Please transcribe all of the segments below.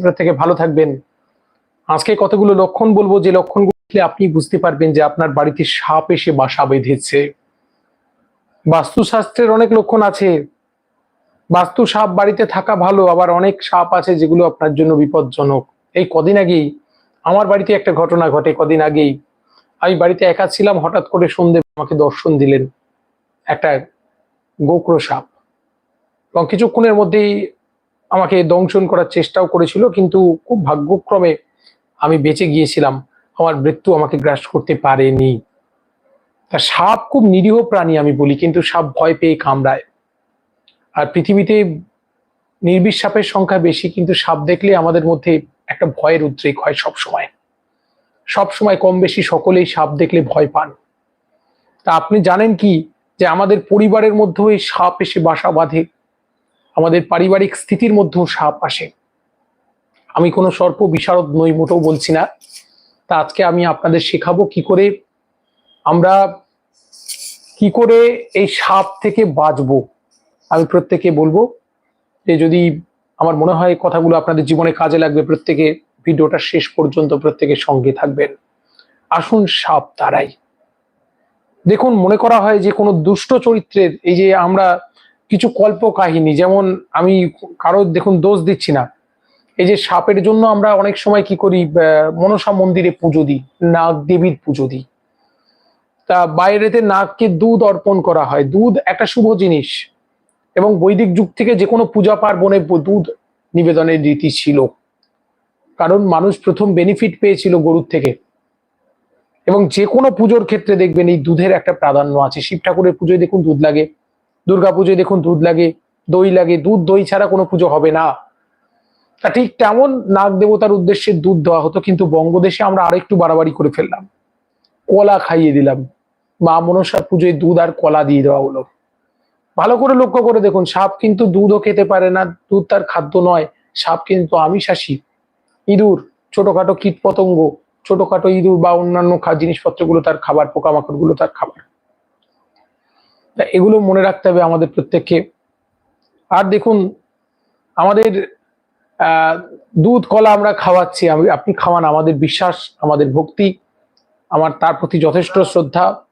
প্রত্যেকে ভালো থাকবেন। আজকে কতগুলো লক্ষণ বলব? যে লক্ষণগুলো আপনি বুঝতে পারবেন যে আপনার বাড়িতে সাপ এসে বাসা বেঁধেছে। বাস্তুশাস্ত্রের অনেক লক্ষণ আছে। বাস্তু সাপ বাড়িতে থাকা ভালো, আবার অনেক সাপ আছে যেগুলো আপনার জন্য বিপজ্জনক। এই কদিন আগেই আমার বাড়িতে একটা ঘটনা ঘটে কদিন আগেই। আমি বাড়িতে একা ছিলাম, হঠাৎ করে সন্ধে আমাকে দর্শন দিলেন একটা গোক্র সাপ। এবং কিছুক্ষণের মধ্যেই আমাকে দংশন করার চেষ্টাও করেছিল, কিন্তু খুব ভাগ্যক্রমে আমি বেঁচে গিয়েছিলাম। আমার মৃত্যু আমাকে গ্রাস করতে পারেনি। তা সাপ খুব নিরীহ প্রাণী আমি বলি, কিন্তু সাপ ভয় পেয়ে কামড়ায়। আর পৃথিবীতে নির্বিষ সাপের সংখ্যা বেশি, কিন্তু সাপ দেখলে আমাদের মধ্যে একটা ভয়ের উদ্রেক হয় সব সময় সব সময় কম বেশি সকলেই সাপ দেখলে ভয় পান। তা আপনি জানেন কি, যে আমাদের পরিবারের মধ্যেও এই সাপ এসে বাসা বাঁধে। আমাদের পারিবারিক স্থিতির মধ্যেও সাপ আসে। আমি কোনো সর্প, বিশারদ নই মোটেও বলছি না। তা আজকে আমি আপনাদের শেখাবো কি করে আমরা কি করে এই সাপ থেকে বাঁচবো। আমি প্রত্যেকে বলব যে যদি আমার মনে হয় কথাগুলো আপনাদের জীবনে কাজে লাগবে, প্রত্যেকে ভিডিওটা শেষ পর্যন্ত প্রত্যেকের সঙ্গে থাকবেন। আসুন সাপ তারাই দেখুন, মনে করা হয় যে কোনো দুষ্ট চরিত্রের এই যে আমরা কিছু কল্প কাহিনী, যেমন আমি কারও দেখুন দোষ দিচ্ছি না। এই যে সাপের জন্য আমরা অনেক সময় কি করি মনসা মন্দিরে পুজো দিই, নাগ দেবীর পুজো দিই। তা বাইরেতে নাগকে দুধ অর্পণ করা হয়। দুধ একটা শুভ জিনিস এবং বৈদিক যুগ থেকে যে কোনো পূজা পার্বণে দুধ নিবেদনের রীতি ছিল। কারণ মানুষ প্রথম বেনিফিট পেয়েছিল গরুর থেকে। এবং যে কোনো পুজোর ক্ষেত্রে দেখবেন এই দুধের একটা প্রাধান্য আছে। শিব ঠাকুরের পুজোয় দেখুন দুধ লাগে। দুর্গা পুজোয় দেখুন দুধ লাগে, দই লাগে, দুধ দই ছাড়া কোনো পুজো হবে না। তা ঠিক তেমন নাগ দেবতার উদ্দেশ্যে দুধ দেওয়া হতো, কিন্তু বঙ্গদেশে আমরা আরেকটু বাড়াবাড়ি করে ফেললাম। কলা খাইয়ে দিলাম। মা মনসার পুজোয় দুধ আর কলা দিয়ে দেওয়া হলো। ভালো করে লক্ষ্য করে দেখুন, সাপ কিন্তু দুধও খেতে পারে না, দুধ তার খাদ্য নয়। সাপ কিন্তু আমিষাসী ইঁদুর, ছোটখাটো কীট পতঙ্গ ছোটখাটো ইঁদুর বা অন্যান্য জিনিসপত্রগুলো তার খাবার পোকামাকড়গুলো তার খাবার। এগুলো মনে রাখতে হবে আমাদের প্রত্যেককে। আর দেখুন, আমাদের দুধ, কলা আমরা খাওয়াচ্ছি, আমি আপনি খাওয়ান, আমাদের বিশ্বাস, আমাদের ভক্তি, আমার তার প্রতি যথেষ্ট শ্রদ্ধা,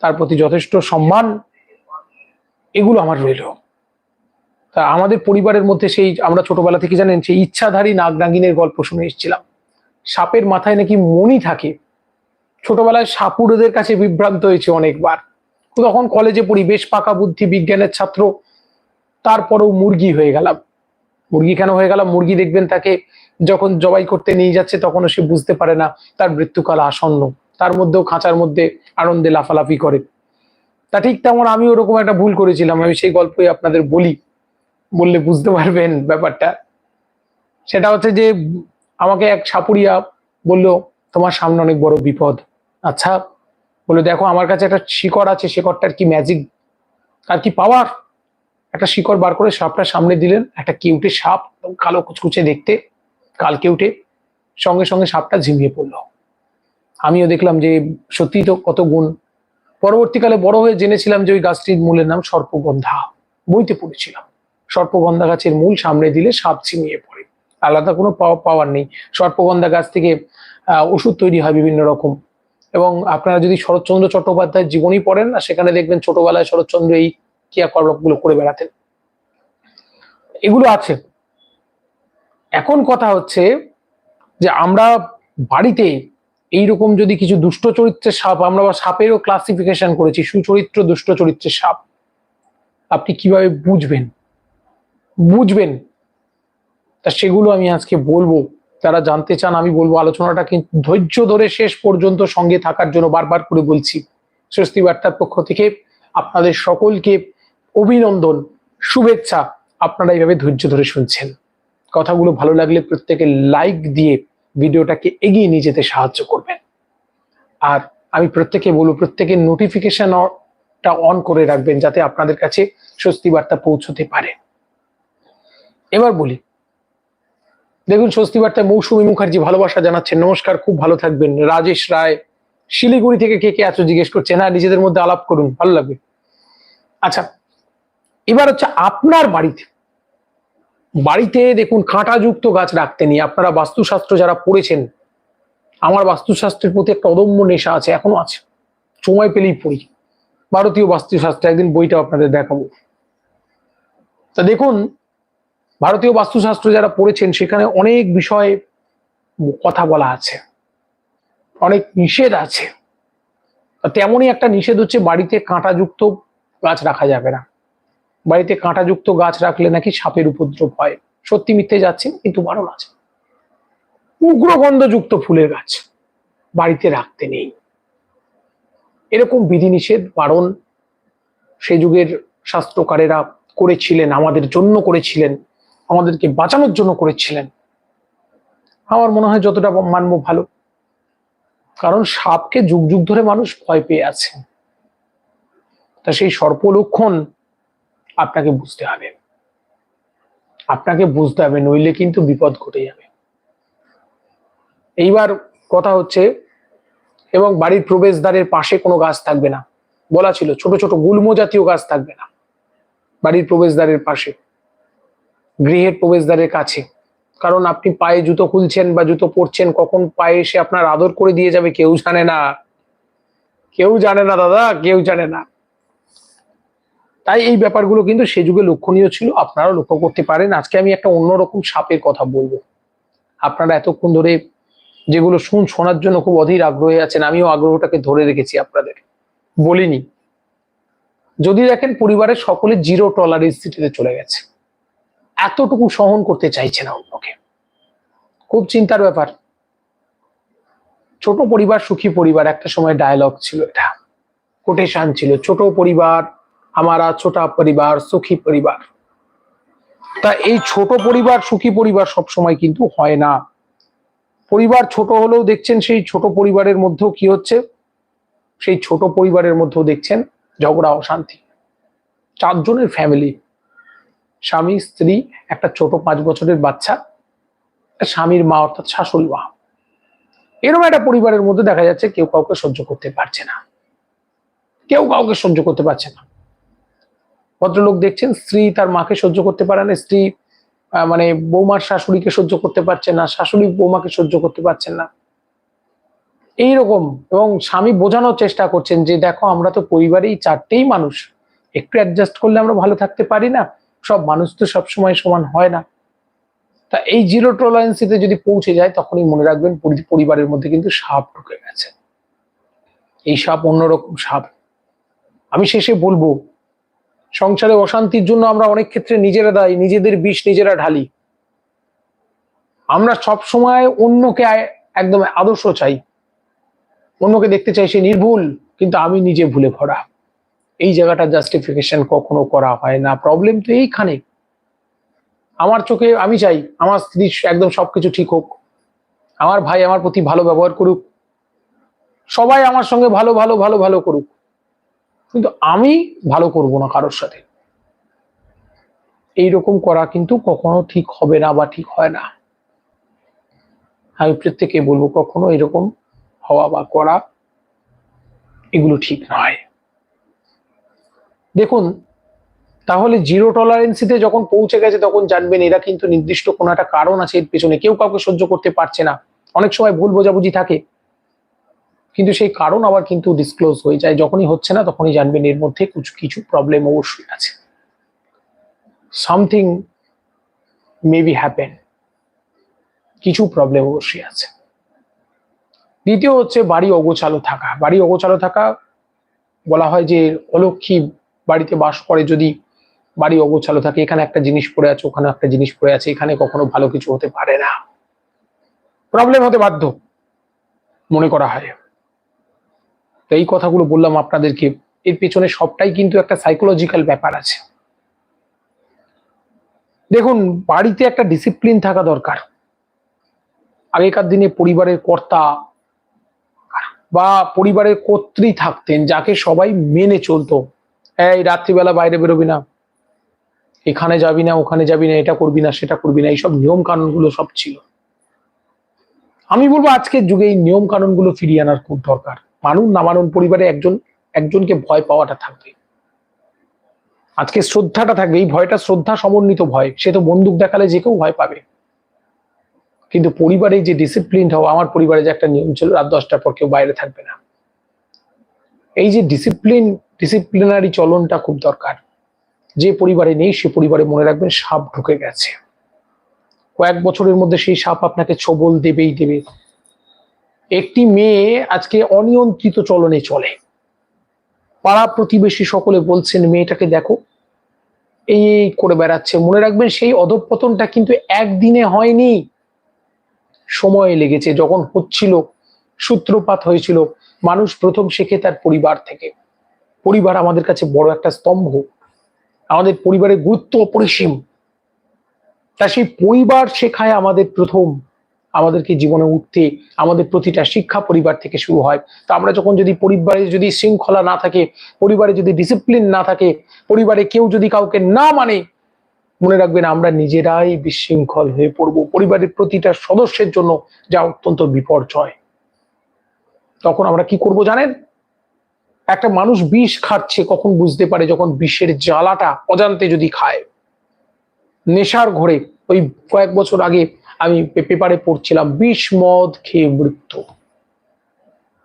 তার প্রতি যথেষ্ট সম্মান, এগুলো আমার রইল। তা আমাদের পরিবারের মধ্যে সেই, আমরা ছোটবেলা থেকে জানেন, সেই ইচ্ছাধারী নাগ নাগিনের গল্প শুনে এসেছিলাম। সাপের মাথায় নাকি মণি থাকে। ছোটবেলায় সাপুড়েদের কাছে বিভ্রান্ত হয়েছে অনেকবার। তখন কলেজে পড়ি, বেশ পাকা বুদ্ধি, বিজ্ঞানের ছাত্র। তারপরেও মুরগি হয়ে গেলাম। মুরগি কেন হয়ে গেলাম? মুরগি দেখবেন তাকে যখন জবাই করতে নিয়ে যাচ্ছে, তখনও সে বুঝতে পারে না তার মৃত্যুকাল আসন্ন। তার মধ্যেও খাঁচার মধ্যে আনন্দে লাফালাফি করে। তা ঠিক তেমন আমি ওরকম একটা ভুল করেছিলাম। আমি সেই গল্পই আপনাদের বলি। বললে বুঝতে পারবেন ব্যাপারটা। সেটা হচ্ছে যে, আমাকে এক সাপুরিয়া বলল, তোমার সামনে অনেক বড় বিপদ। আচ্ছা বলে, দেখো, আমার কাছে একটা শিকড় আছে, শিকড়টার কি ম্যাজিক আর কি পাওয়ার একটা শিকড় বার করে সাপটা সামনে দিলেন, একটা কেউটে সাপ কালো কুচকুচে দেখতে, কাল কেউটে, সঙ্গে সঙ্গে সাপটা ঝিমিয়ে পড়ল। আমিও দেখলাম যে সত্যি তো কত গুণ। পরবর্তীকালে বড় হয়ে জেনেছিলাম যে ওই গাছটির মূলের নাম সর্পগন্ধা, বইতে পড়েছিলাম। সর্পগন্ধা গাছের মূল সামনে দিলে সাপ ছিমিয়ে পড়ে। আলাদা কোনো পাওয়া- পাওয়ার নেই। সর্পগন্ধা গাছ থেকে ওষুধ তৈরি হয় বিভিন্ন রকম। এবং আপনারা যদি শরৎচন্দ্র চট্টোপাধ্যায়ের জীবনী পড়েন না সেখানে দেখবেন ছোটবেলায় শরৎচন্দ্র এই ক্রিয়াকলাপগুলো করে বেড়াতেন। এগুলো আছে। এখন কথা হচ্ছে যে আমরা বাড়িতে এইরকম যদি কিছু দুষ্ট চরিত্রের সাপ, আমরা আবার সাপেরও ক্লাসিফিকেশন করেছি, সুচরিত্র দুষ্ট চরিত্রের সাপ। আপনি কীভাবে বুঝবেন? বুঝবেন। তা সেগুলো আমি আজকে বলব। যারা জানতে চান, আমি বলব আলোচনাটা কিন্তু ধৈর্য ধরে শেষ পর্যন্ত সঙ্গে থাকার জন্য বারবার করে বলছি। স্বস্তি বার্তার পক্ষ থেকে আপনাদের সকলকে অভিনন্দন, শুভেচ্ছা, আপনারা এইভাবে ধৈর্য ধরে শুনছেন। কথাগুলো ভালো লাগলে প্রত্যেকে লাইক দিয়ে ভিডিওটাকে এগিয়ে নিয়ে যেতে সাহায্য করবেন। আর আমি প্রত্যেকে বলব প্রত্যেকের নোটিফিকেশনটা অন করে রাখবেন যাতে আপনাদের কাছে স্বস্তি বার্তা পৌঁছতে পারে। এবার বলি দেখুন স্বস্তি বার্তায় মৌসুমী মুখার্জি, ভালোবাসা জানাচ্ছেন। নমস্কার, খুব ভালো থাকবেন। রাজেশ রায়, শিলিগুড়ি থেকে কে কে আছো জিজ্ঞেস করছেন? হ্যাঁ নিজেদের মধ্যে আলাপ করুন, ভালো লাগবে। আচ্ছা এবার হচ্ছে আপনার বাড়িতে বাড়িতে দেখুন কাঁটাযুক্ত গাছ রাখতে নেই। আপনারা বাস্তুশাস্ত্র যারা পড়েছেন, আমার বাস্তুশাস্ত্রের প্রতি একটা অদম্য নেশা আছে, এখনও আছে। সময় পেলেই পড়ি। ভারতীয় বাস্তুশাস্ত্র একদিন বইটা আপনাদের দেখাবো। তা দেখুন ভারতীয় বাস্তুশাস্ত্র যারা পড়েছেন, সেখানে অনেক বিষয়ে কথা বলা আছে। অনেক নিষেধ আছে। তেমনই একটা নিষেধ হচ্ছে, বাড়িতে কাঁটাযুক্ত গাছ রাখা যাবে না। বাড়িতে কাঁটাযুক্ত গাছ রাখলে নাকি সাপের উপদ্রব হয়। সত্যি মিথ্যে যাচ্ছে কিন্তু বারণ আছে। উগ্রগন্ধযুক্ত ফুলের গাছ বাড়িতে রাখতে নেই। এরকম বিধিনিষেধ, বারণ সে যুগের শাস্ত্রকারেরা করেছিলেন, আমাদের জন্য করেছিলেন। আমাদেরকে বাঁচানোর জন্য করেছিলেন। আমার মনে হয় যতটা মানবো ভালো। কারণ সাপকে যুগ যুগ ধরে মানুষ ভয় পেয়ে আছে। তা সেই সর্পলক্ষণ আপনাকে বুঝতে হবে। আপনাকে বুঝতে হবে, নইলে কিন্তু বিপদ ঘটে যাবে। এইবার কথা হচ্ছে, এবং বাড়ির প্রবেশদ্বারের পাশে কোনো গাছ থাকবে না। বলা ছিল, ছোট ছোট গুল্ম জাতীয় গাছ থাকবে না। বাড়ির প্রবেশদ্বারের পাশে। গৃহের প্রবেশদ্বারের কাছে। কারণ আপনি পায়ে জুতো খুলছেন বা জুতো পরছেন, কখন পায়ে এসে আপনার আদর করে দিয়ে যাবে কেউ জানে না। কেউ জানে না দাদা, কেউ জানে না। তাই এই ব্যাপারগুলো কিন্তু সে যুগে লক্ষণীয় ছিল, আপনারাও লক্ষ্য করতে পারেন। আজকে আমি একটা অন্যরকম সাপের কথা বলব। আপনারা এতক্ষণ ধরে যেগুলো শুন, শোনার জন্য খুব অধীর আগ্রহী আছেন, আমিও আগ্রহটাকে ধরে রেখেছি আপনাদের। বলিনি। যদি দেখেন পরিবারের সকলে জিরো টলারেন্স সিটিতে চলে গেছে। এতটুকু সহন করতে চাইছে না অন্যকে। খুব চিন্তার ব্যাপার। ছোট পরিবার, সুখী পরিবার, একটা সময় ডায়লগ ছিল এটা। কোটেশন ছিল, ছোট পরিবার, আমারা ছোটা পরিবার, সুখী পরিবার। তা এই ছোট পরিবার, সুখী পরিবার সব সময় কিন্তু হয় না। পরিবার ছোট হলেও দেখছেন সেই ছোট পরিবারের মধ্যেও কি হচ্ছে? সেই ছোট পরিবারের মধ্যেও দেখছেন ঝগড়া, অশান্তি। চারজনের ফ্যামিলি স্বামী, স্ত্রী, একটা ছোট পাঁচ বছরের বাচ্চা স্বামীর মা অর্থাৎ শাশুড়ি মা। এরকম একটা পরিবারের মধ্যে দেখা যাচ্ছে কেউ কাউকে সহ্য করতে পারছে না। কেউ কাউকে সহ্য করতে পারছে না। ভদ্রলোক দেখছেন স্ত্রী তার মাকে সহ্য করতে পারে না, স্ত্রী মানে বৌমার শাশুড়িকে সহ্য করতে পারছে না, শাশুড়ি বৌমাকে সহ্য করতে পারছেন না। এইরকম এবং স্বামী বোঝানোর চেষ্টা করছেন যে, দেখো, আমরা তো পরিবারেই চারটেই মানুষ। একটু অ্যাডজাস্ট করলে আমরা ভালো থাকতে পারি না সব মানুষ তো সবসময় সমান হয় না। তা এই জিরো টলারেন্সিতে যদি পৌঁছে যায়, তখনই মনে রাখবেন পরিবারের মধ্যে কিন্তু সাপ ঢুকে গেছে। এই সাপ অন্যরকম সাপ। আমি শেষে বলব, সংসারে অশান্তির জন্য আমরা অনেক ক্ষেত্রে নিজেরা দায়ী, নিজেদের বিষ নিজেরা ঢালি। আমরা সব সময় অন্যকে একদম আদর্শ চাই। অন্যকে দেখতে চাই সে নির্ভুল, কিন্তু আমি নিজে ভুলে ভরা। এই জায়গাটা জাস্টিফিকেশন কখনো করা হয় না। প্রবলেম তো এইখানে। আমার চোখে আমি চাই, আমার স্ত্রী একদম সবকিছু ঠিক হোক। আমার ভাই আমার প্রতি ভালো ব্যবহার করুক। সবাই আমার সঙ্গে ভালো ভালো ভালো ভালো করুক। কিন্তু আমি ভালো করব না কারোর সাথে। এইরকম করা কিন্তু কখনো ঠিক হবে না বা ঠিক হয় না। আমি প্রত্যেকে বলব কখনো এরকম হওয়া বা করা এগুলো ঠিক নয়। দেখুন, তাহলে জিরো টলারেন্সিতে যখন পৌঁছে গেছে তখন জানবেন এরা কিন্তু নির্দিষ্ট কোনো একটা কারণ আছে এর পেছনে। কেউ কাউকে সহ্য করতে পারছে না। অনেক সময় ভুল বোঝাবুঝি থাকে। কিন্তু সেই কারণ আবার কিন্তু ডিসক্লোজ হয়ে যায়। যখনই হচ্ছে না তখনই জানবেন এর মধ্যে কিছু কিছু প্রবলেম অবশ্যই আছে। সামথিং মেবি হ্যাপেন কিছু প্রবলেম অবশ্যই আছে। দ্বিতীয় হচ্ছে বাড়ি অগোছালো থাকা। বাড়ি অগোছালো থাকা বলা হয় যে অলক্ষী বাড়িতে বাস করে যদি বাড়ি অগোছালো থাকে, এখানে একটা জিনিস পড়ে আছে, ওখানে একটা জিনিস পড়ে আছে, এখানে কখনো ভালো কিছু হতে পারে না। প্রবলেম হতে বাধ্য, মনে করা হয়। তো এই কথাগুলো বললাম আপনাদেরকে, এর পেছনে সবটাই কিন্তু একটা সাইকোলজিক্যাল ব্যাপার আছে। দেখুন, বাড়িতে একটা ডিসিপ্লিন থাকা দরকার। আগেকার দিনে পরিবারের কর্তা বা পরিবারের কর্ত্রী থাকতেন, যাকে সবাই মেনে চলতো এই রাত্রিবেলা বাইরে বেরোবি না। এখানে যাবি না, ওখানে যাবি না, এটা করবি না, সেটা করবি না, এইসব নিয়ম কানুনগুলো সব ছিল। আমি বলব আজকের যুগে এই নিয়ম কানুনগুলো ফিরিয়ে আনার খুব দরকার। মানুন না মানুন, পরিবারে একজন, একজনকে ভয় পাওয়াটা থাকবে। আজকে শ্রদ্ধাটা থাকবে, এই ভয়টা শ্রদ্ধা সমন্বিত ভয়, সে তো বন্দুক দেখালে যে কেউ ভয় পাবে। কিন্তু পরিবারে যে ডিসিপ্লিন হওয়া, আমার পরিবারে যে একটা নিয়ম ছিল, রাত দশটার পর কেউ বাইরে থাকবে না। এই যে ডিসিপ্লিন ডিসিপ্লিনারি চলনটা খুব দরকার। যে পরিবারে নেই, সে পরিবারে মনে রাখবেন সাপ ঢুকে গেছে। কয়েক বছরের মধ্যে সেই সাপ আপনাকে ছবল দেবেই দেবে। একটি মেয়ে আজকে অনিয়ন্ত্রিত চলনে চলে। পাড়া প্রতিবেশী সকলে বলছেন, মেয়েটাকে দেখো, এই এই করে বেড়াচ্ছে। মনে রাখবেন সেই অধঃপতনটা কিন্তু একদিনে হয়নি। সময় লেগেছে, যখন হচ্ছিল সূত্রপাত হয়েছিল, মানুষ প্রথম শেখে তার পরিবার থেকে। পরিবার আমাদের কাছে বড় একটা স্তম্ভ। আমাদের পরিবারের গুরুত্ব অপরিসীম। তা সেই পরিবার শেখায় আমাদের প্রথম আমাদেরকে জীবনে উঠতে, আমাদের প্রতিটা শিক্ষা পরিবার থেকে শুরু হয়। তা আমরা যখন যদি পরিবারে যদি শৃঙ্খলা না থাকে, পরিবারে যদি ডিসিপ্লিন না থাকে, পরিবারে কেউ যদি কাউকে না মানে মনে রাখবেন আমরা নিজেরাই বিশৃঙ্খল হয়ে পড়ব। পরিবারের প্রতিটা সদস্যের জন্য যা অত্যন্ত বিপর্যয়। তখন আমরা কি করব জানেন? একটা মানুষ বিষ খাচ্ছে কখন বুঝতে পারে যখন বিষের জ্বালাটা অজান্তে যদি খায়? নেশার ঘরে। ওই কয়েক বছর আগে আমি পেপারে পড়ছিলাম, বিষ মদ খেয়ে মৃত্যু।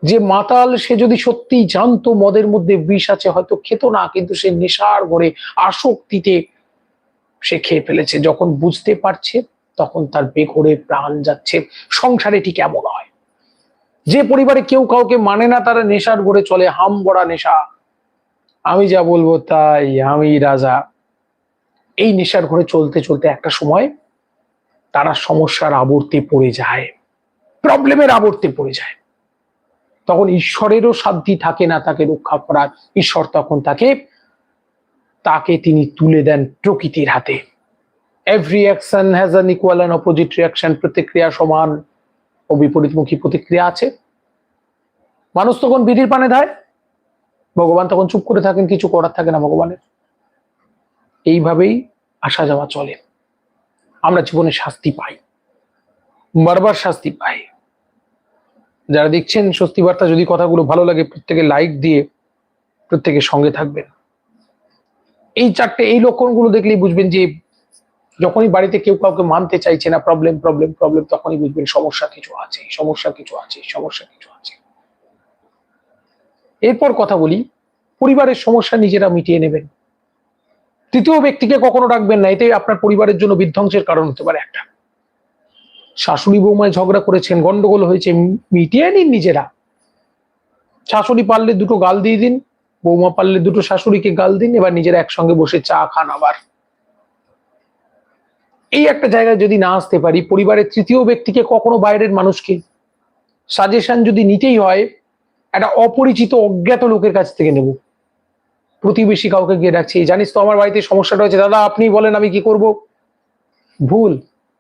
যে মাতাল সে যদি সত্যি জানতো মদের মধ্যে বিষ আছে, হয়তো খেত না, কিন্তু সে নেশার ঘরে আসক্তিতে সে খেয়ে ফেলেছে। যখন বুঝতে পারছে, তখন তার বেঘরে প্রাণ যাচ্ছে। সংসারে ঠিক এমন হয়। যে পরিবারে কেউ কাউকে মানে না, তারা নেশার ঘরে চলে, হাম বড়া নেশা। আমি যা বলব তাই, আমি রাজা। এই নেশার ঘরে চলতে চলতে একটা সময় তারা সমস্যার আবর্তে পড়ে যায় প্রবলেমের আবর্তে পড়ে যায়। তখন ঈশ্বরেরও সাধ্যি থাকে না তাকে রক্ষা করার। ঈশ্বর তখন তাকে তাকে তিনি তুলে দেন প্রকৃতির হাতে। Every action has an equal and opposite reaction প্রতিক্রিয়া সমান। ও বিপরীতমুখী প্রতিক্রিয়া আছে। মানুষ তখন বিধির পানে ধায়। ভগবান তখন চুপ করে থাকেন, কিছু করার থাকে না ভগবানের। এইভাবেই আসা যাওয়া চলে। আমরা জীবনে শাস্তি পাই। বারবার শাস্তি পাই। যারা দেখছেন স্বস্তি বার্তা যদি কথাগুলো ভালো লাগে, প্রত্যেকে লাইক দিয়ে প্রত্যেকের সঙ্গে থাকবেন। এই চারটে, এই লক্ষণগুলো দেখলেই বুঝবেন যে যখনই বাড়িতে কেউ কাউকে মানতে চাইছে না প্রবলেম প্রবলেম প্রবলেম তখনই বুঝবেন সমস্যা কিছু আছে, সমস্যা কিছু আছে, সমস্যা কিছু আছে। এরপর কথা বলি, পরিবারের সমস্যা নিজেরা মিটিয়ে নেবেন। তৃতীয় ব্যক্তিকে কখনো রাখবেন না, এতে আপনার পরিবারের জন্য বিধ্বংসের কারণ হতে পারে একটা। শাশুড়ি বৌমায় ঝগড়া করেছেন, গন্ডগোল হয়েছে মিটিয়ে নিন নিজেরা। শাশুড়ি পারলে দুটো গাল দিয়ে দিন, বৌমা পারলে দুটো শাশুড়িকে গাল দিন, এবার নিজেরা একসঙ্গে বসে চা খান আবার। এই একটা জায়গায় যদি না আসতে পারি, পরিবারের তৃতীয় ব্যক্তিকে কখনো বাইরের মানুষকে? সাজেশন যদি নিতেই হয়, একটা অপরিচিত, অজ্ঞাত লোকের কাছ থেকে নেব। প্রতিবেশী কাউকে গিয়ে ডাকছি, জানিস তো আমার বাড়িতে সমস্যাটা হয়েছে। দাদা, আপনি বলেন আমি কি করব? ভুল,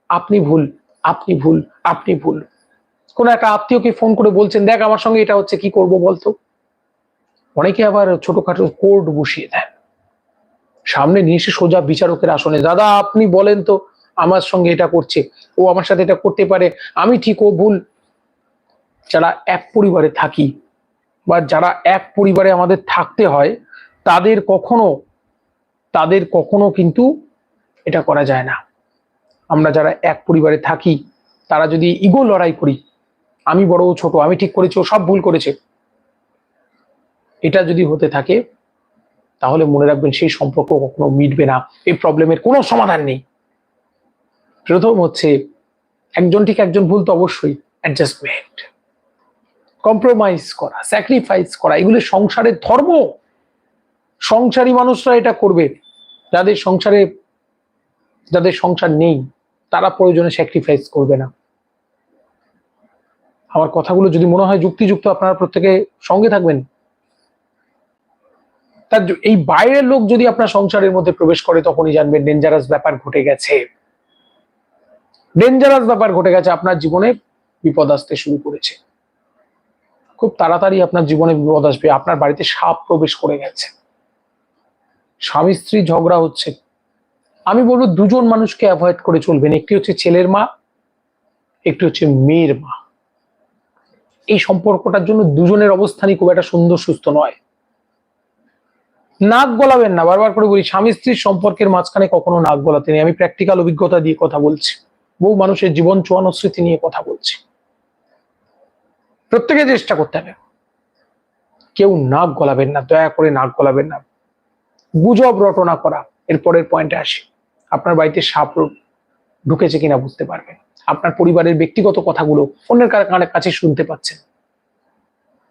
আপনি ভুল আপনি ভুল আপনি ভুল। কোন একটা আত্মীয়কে ফোন করে বলছেন, দেখ, আমার সঙ্গে এটা হচ্ছে, কি করব বলতো অনেকে আবার ছোটখাটো কোর্ট বসিয়ে দেন সামনে নিয়ে এসে সোজা বিচারকের আসনে, দাদা, আপনি বলেন তো আমার সঙ্গে এটা করছে, ও আমার সাথে এটা করতে পারে, আমি ঠিক ও ভুল। যারা এক পরিবারে থাকি বা যারা এক পরিবারে আমাদের থাকতে হয়, তাদের কখনো তাদের কখনো কিন্তু এটা করা যায় না। আমরা যারা এক পরিবারে থাকি, তারা যদি ইগো লড়াই করি, আমি বড় ছোট, আমি ঠিক করেছি, ও সব ভুল করেছে, এটা যদি হতে থাকে, তাহলে মনে রাখবেন সেই সম্পর্ক কখনো মিটবে না, এই প্রবলেমের কোনো সমাধান নেই। প্রথম হচ্ছে, একজন ঠিক একজন ভুল তো অবশ্যই অ্যাডজাস্টমেন্ট কম্প্রোমাইজ করা স্যাক্রিফাইস করা, এগুলো সংসারের ধর্ম। সংসারী মানুষরা এটা করবে, যাদের সংসারে, যাদের সংসার নেই, তারা প্রয়োজনে স্যাক্রিফাইস করবে না। আমার কথাগুলো যদি মনে হয় যুক্তিযুক্ত, আপনারা প্রত্যেকে সঙ্গে থাকবেন। তার এই বাইরের লোক যদি আপনার সংসারের মধ্যে প্রবেশ করে, তখনই জানবেন ডেঞ্জারাস ব্যাপার ঘটে গেছে। ডেঞ্জারাস ব্যাপার ঘটে গেছে, আপনার জীবনে বিপদ আসতে শুরু করেছে। খুব তাড়াতাড়ি আপনার জীবনে বিপদ আসবে, আপনার বাড়িতে সাপ প্রবেশ করে গেছে। স্বামী স্ত্রী ঝগড়া হচ্ছে। আমি বলব দুজন মানুষকে অ্যাভয়েড করে চলবেন, একটি হচ্ছে ছেলের মা, একটি হচ্ছে মেয়ের মা। এই সম্পর্কটার জন্য দুজনের অবস্থানই খুব একটা সুন্দর, সুস্থ নয়। নাক গলাবেন না, বারবার করে বলি, স্বামী স্ত্রীর সম্পর্কের মাঝখানে কখনো নাক গলাতে নেই। আমি প্র্যাকটিক্যাল অভিজ্ঞতা দিয়ে কথা বলছি। বহু মানুষের জীবন চুয়ানো স্মৃতি নিয়ে কথা বলছি। প্রত্যেকে চেষ্টা করতে হবে। কেউ নাক গলাবেন না, দয়া করে নাক গলাবেন না। গুজব, রটনা করা, এর পরের পয়েন্টে আসি। আপনার বাড়িতে সাপ ঢুকেছে কিনা বুঝতে পারবেন। আপনার পরিবারের ব্যক্তিগত কথাগুলো অন্যের কার- কানে কাছে শুনতে পাচ্ছেন।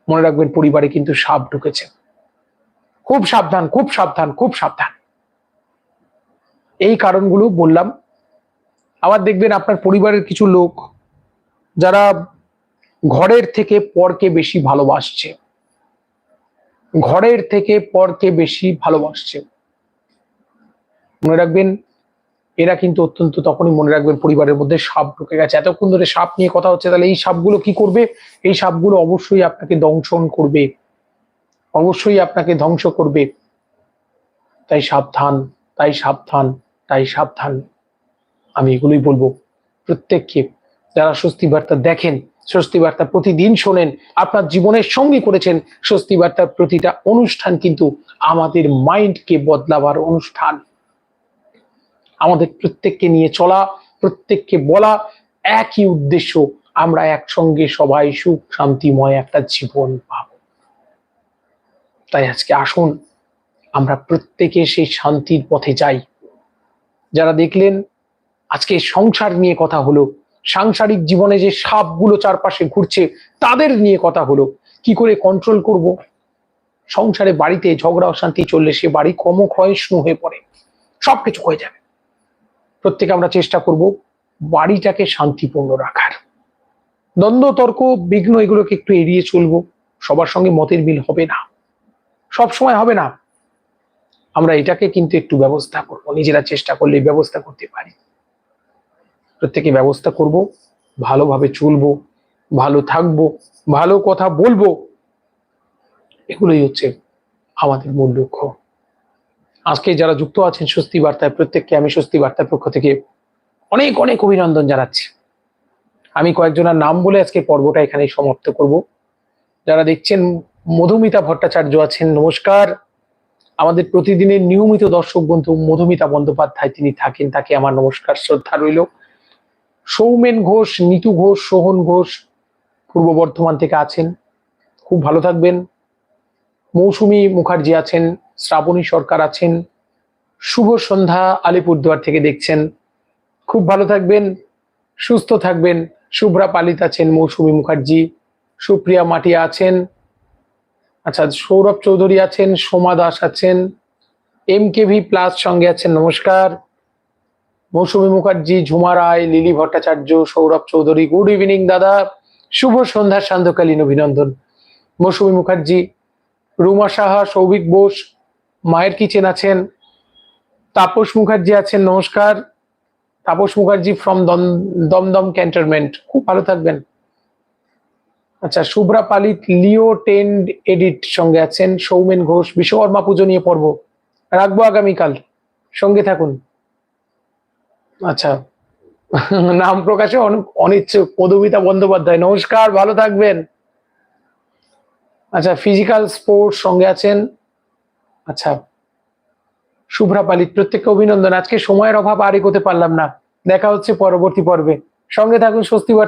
মনে রাখবেন পরিবারে কিন্তু সাপ ঢুকেছে। খুব সাবধান খুব সাবধান খুব সাবধান। এই কারণগুলো বললাম আবার দেখবেন আপনার পরিবারের কিছু লোক যারা ঘরের থেকে পরকে বেশি ভালোবাসছে। ঘরের থেকে পরকে বেশি ভালোবাসছে। মনে রাখবেন, এরা কিন্তু অত্যন্ত তখনই মনে রাখবেন পরিবারের মধ্যে সাপ ঢুকে গেছে। এতক্ষণ ধরে সাপ নিয়ে কথা হচ্ছে, তাহলে এই সাপগুলো কি করবে? এই সাপগুলো অবশ্যই আপনাকে দংশন করবে। অবশ্যই আপনাকে ধ্বংস করবে। তাই সাবধান তাই সাবধান তাই সাবধান। আমি এগুলোই বলব। প্রত্যেককে যারা স্বস্তি বার্তা দেখেন, স্বস্তি বার্তা প্রতিদিন শোনেন, আপনার জীবনের সঙ্গী করেছেন, স্বস্তি বার্তার প্রতিটা অনুষ্ঠান কিন্তু আমাদের মাইন্ডকে বদলাবার অনুষ্ঠান। আমাদের প্রত্যেককে নিয়ে চলা, প্রত্যেককে বলা একই উদ্দেশ্য, আমরা একসঙ্গে সবাই সুখ, শান্তিময় একটা জীবন পাব। তাই আজকে আসুন, আমরা প্রত্যেকে সেই শান্তির পথে যাই। যারা দেখলেন আজকে সংসার নিয়ে কথা হলো। সাংসারিক জীবনে যে সাপগুলো চারপাশে ঘুরছে, তাদের নিয়ে কথা হলো। কি করে কন্ট্রোল করব? সংসারে বাড়িতে ঝগড়া অশান্তি চললে সে বাড়ি ক্রমক্ষয়ষ্ণু হয়ে পড়ে। সবকিছু হয়ে যাবে। প্রত্যেকে আমরা চেষ্টা করব বাড়িটাকে শান্তিপূর্ণ রাখার। দ্বন্দ্ব, তর্ক, বিঘ্ন এগুলোকে একটু এড়িয়ে চলবো। সবার সঙ্গে মতের মিল হবে না। সব সময় হবে না। আমরা এটাকে কিন্তু একটু ব্যবস্থা করব। নিজেরা চেষ্টা করলে ব্যবস্থা করতে পারি। প্রত্যেকে ব্যবস্থা করব, ভালোভাবে চলবো, ভালো থাকব, ভালো কথা বলব। এগুলোই হচ্ছে আমাদের মূল লক্ষ্য। আজকে যারা যুক্ত আছেন স্বস্তি বার্তায়, প্রত্যেককে আমি স্বস্তি বার্তার পক্ষ থেকে অনেক অনেক অভিনন্দন জানাচ্ছি। আমি কয়েকজনের নাম বলে আজকে পর্বটা এখানেই সমাপ্ত করব। যারা দেখছেন মধুমিতা ভট্টাচার্য আছেন, নমস্কার। আমাদের প্রতিদিনের নিয়মিত দর্শক বন্ধু মধুমিতা বন্দ্যোপাধ্যায় তিনি থাকেন, তাকে আমার নমস্কার, শ্রদ্ধা রইল। সৌমেন ঘোষ নিতু ঘোষ, সোহন ঘোষ পূর্ব বর্ধমান থেকে আছেন। খুব ভালো থাকবেন। মৌসুমী মুখার্জি আছেন, শ্রাবণী সরকার আছেন, শুভ সন্ধ্যা আলিপুরদুয়ার থেকে দেখছেন। খুব ভালো থাকবেন, সুস্থ থাকবেন। শুভ্রা পালিত আছেন মৌসুমী মুখার্জি, সুপ্রিয়া মাটিয়া আছেন আচ্ছা সৌরভ চৌধুরী আছেন, সোমা দাস আছেন, এম কে ভি প্লাস সঙ্গে আছেন, নমস্কার। মৌসুমী মুখার্জি, ঝুমা রায়, লিলি ভট্টাচার্য, সৌরভ চৌধুরী, গুড ইভিনিং দাদা, শুভ সন্ধ্যা, সান্ধ্যকালীন অভিনন্দন। মৌসুমী মুখার্জি, রুমা সাহা, সৌভিক বোস, মায়ের কিচেন আছেন, তাপস মুখার্জি আছেন, নমস্কার। তাপস মুখার্জি ফ্রম দম, দমদম ক্যান্টনমেন্ট খুব ভালো থাকবেন। আচ্ছা শুভ্রা পালিত, লিও টেন্ড এডিট সঙ্গে আছেন, সৌমেন ঘোষ, বিশ্বকর্মা পুজো নিয়ে পর্ব। রাখব আগামীকাল। সঙ্গে থাকুন। আচ্ছা। নাম প্রকাশে অনিচ্ছুক পদবিতা বন্দ্যোপাধ্যায়। নমস্কার, ভালো থাকবেন। আচ্ছা ফিজিক্যাল স্পোর্টস সঙ্গে আছেন। আচ্ছা শুভ্রা পালিত, প্রত্যেককে অভিনন্দন। আজকে সময়ের অভাব আর এগোতে পারলাম না। দেখা হচ্ছে পরবর্তী পর্বে। সঙ্গে থাকুন, স্বস্তি